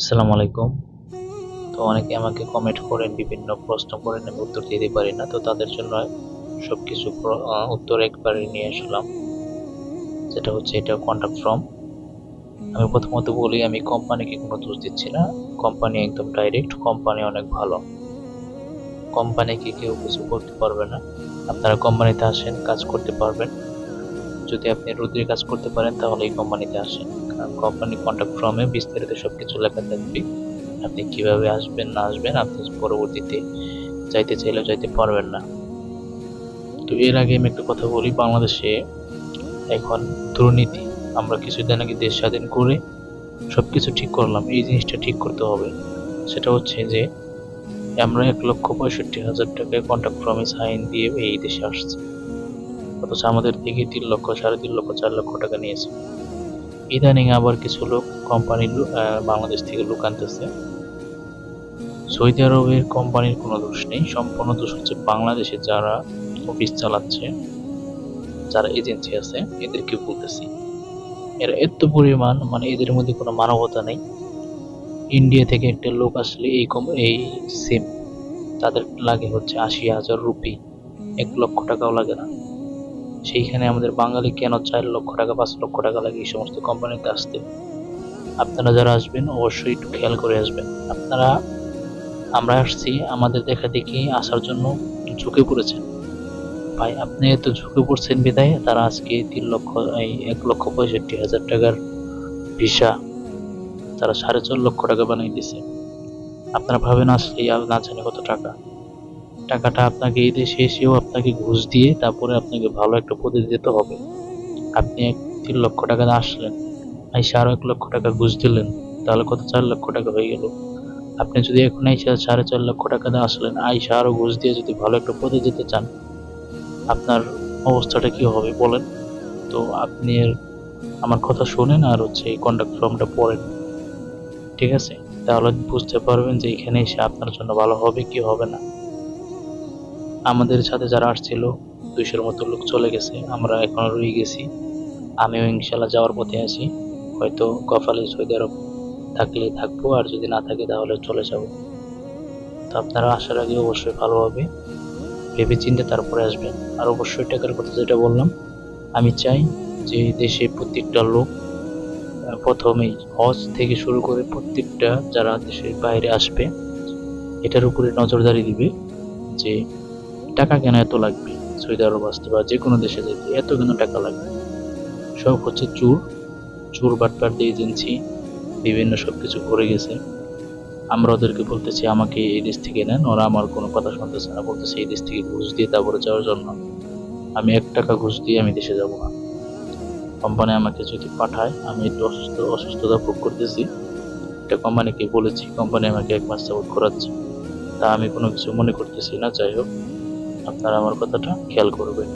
আসসালামু আলাইকুম। তো অনেকে আমাকে কমেন্ট করেন, বিভিন্ন প্রশ্ন করেন, আমি উত্তর দিতে পারি না, তো তাদের জন্য সব কিছু উত্তর একবারে নিয়ে আসলাম। যেটা হচ্ছে এটা কন্ট্যাক্ট ফর্ম আমি প্রথমত বলি, আমি কোম্পানিকে কোনো দোষ দিচ্ছি না। কোম্পানি একদম ডাইরেক্ট কোম্পানি অনেক ভালো। কোম্পানিকে কেউ কিছু করতে পারবে না। আপনারা কোম্পানিতে আসেন, কাজ করতে পারবেন। যদি আপনি রোদ্রে কাজ করতে পারেন, তাহলে এই কোম্পানিতে আসেন। কারণ কোম্পানি কন্ট্যাক্ট ফর্মে বিস্তারিত সব কিছু লেখা থাকবে। আপনি কীভাবে আসবেন, না আসবেন, আপনি পরবর্তীতে যাইতে চাইলেও চাইতে পারবেন না। তো এর আগে আমি একটা কথা বলি, বাংলাদেশে এখন দুর্নীতি। আমরা কিছুদিন আগে দেশ স্বাধীন করে সব কিছু ঠিক করলাম, এই জিনিসটা ঠিক করতে হবে। সেটা হচ্ছে যে, আমরা এক লক্ষ পঁয়ষট্টি হাজার টাকায় কন্ট্রাক্ট ফর্মে সাইন দিয়ে এই দেশে আসছি। অথচ আমাদের থেকে তিন লক্ষ, সাড়ে তিন লক্ষ, চার লক্ষ টাকা নিয়েছে। ইদানিং আবার কিছু লোক কোম্পানি বাংলাদেশ থেকে লোক আনতেছে। সৌদি আরবের কোম্পানির কোনো দোষ নেই। সম্পূর্ণ দোষ হচ্ছে বাংলাদেশে যারা অফিস চালাচ্ছে, যারা এজেন্সি আছে, এদেরকে বলতেছি। এরা এত পরিমাণ মানে এদের মধ্যে কোনো মানবতা নেই। ইন্ডিয়া থেকে একটা লোক আসলে এই কম এই সিম তাদের লাগে হচ্ছে আশি হাজার রুপি। এক লক্ষ টাকাও লাগে না। সেইখানে আমাদের বাঙালি কেন চার লক্ষ টাকা, পাঁচ লক্ষ টাকা লাগে এই সমস্ত কোম্পানিতে আসতে? আপনারা যারা আসবেন, অবশ্যই একটু খেয়াল করে আসবেন। আপনারা, আমরা আসছি, আমাদের দেখা দেখি আসার জন্য ঝুঁকে পড়েছেন। ভাই, আপনি এত ঝুঁকে পড়ছেন বিদায়? তারা আজকে তিন লক্ষ, এই এক লক্ষ পঁয়ষট্টি হাজার টাকার ভিসা। তারা সাড়ে চার লক্ষ টাকা বানিয়ে দিছে আপনারা ভাবেন আসলে না জানি কত টাকা। টাকাটা আপনাকে এই দেশে এসেও আপনাকে ঘুষ দিয়ে তারপরে আপনাকে ভালো একটা পদে যেতে হবে। আপনি এক তিন লক্ষ টাকা আসলেন, আইসা আরও এক লক্ষ টাকা ঘুষ দিলেন, তাহলে কত চার লক্ষ টাকা হয়ে গেল? আপনি যদি এখন আইসা সাড়ে চার লক্ষ টাকা দিয়ে আসলেন, আইসা আরও ঘুষ দিয়ে যদি ভালো একটা পদে যেতে চান, আপনার অবস্থাটা কি হবে বলেন? তো আপনি আমার কথা শোনেন আর হচ্ছে এই কন্ট্যাক্ট ফর্মটা পড়েন। ঠিক আছে? তাহলে বুঝতে পারবেন যে এখানে এসে আপনার জন্য ভালো হবে কি হবে না। আমাদের সাথে যারা আসছিল, দুইশোর মতো লোক চলে গেছে, আমরা এখন রয়ে গেছি। আমিও ইনশাল্লাহ যাওয়ার পথে আছি। হয়তো কপালে সৌদি আরব থাকলে থাকব, আর যদি না থাকে তাহলে চলে যাব। তো আপনারা আসার আগে অবশ্যই ভালোভাবে ভেবে চিন্তে তারপরে আসবেন। আর অবশ্যই টাকার কথা যেটা বললাম, আমি চাই যে দেশে প্রত্যেকটা লোক প্রথমেই হজ থেকে শুরু করে প্রত্যেকটা যারা দেশের বাইরে আসবে, এটার উপরে নজরদারি দিবে যে টাকা কেন এত লাগবে? সৌদি আরব আসতে বা যে কোনো দেশে যেতে এত কেন টাকা লাগবে? সব হচ্ছে চুর। চুর বাটপার দিয়ে এজেন্সি বিভিন্ন সব কিছু করে গেছে। আমরা ওদেরকে বলতেছি, আমাকে এই দেশ থেকে নেন। ওরা আমার কোনো কথা শুনতেছে না। বলতেছে, এই দেশ থেকে ঘুষ দিয়ে তারপরে যাওয়ার জন্য। আমি এক টাকা ঘুষ দিয়ে আমি দেশে যাব না। কোম্পানি আমাকে যদি পাঠায়, আমি একটু অসুস্থ, অসুস্থতা ভোগ করতেছি। এটা কোম্পানিকে বলেছি, কোম্পানি আমাকে এক মাস যাবত করাচ্ছে তা আমি কোনো কিছু মনে করতেছি না। যাই হোক আপনারা আমার কথাটা খেয়াল করবেন।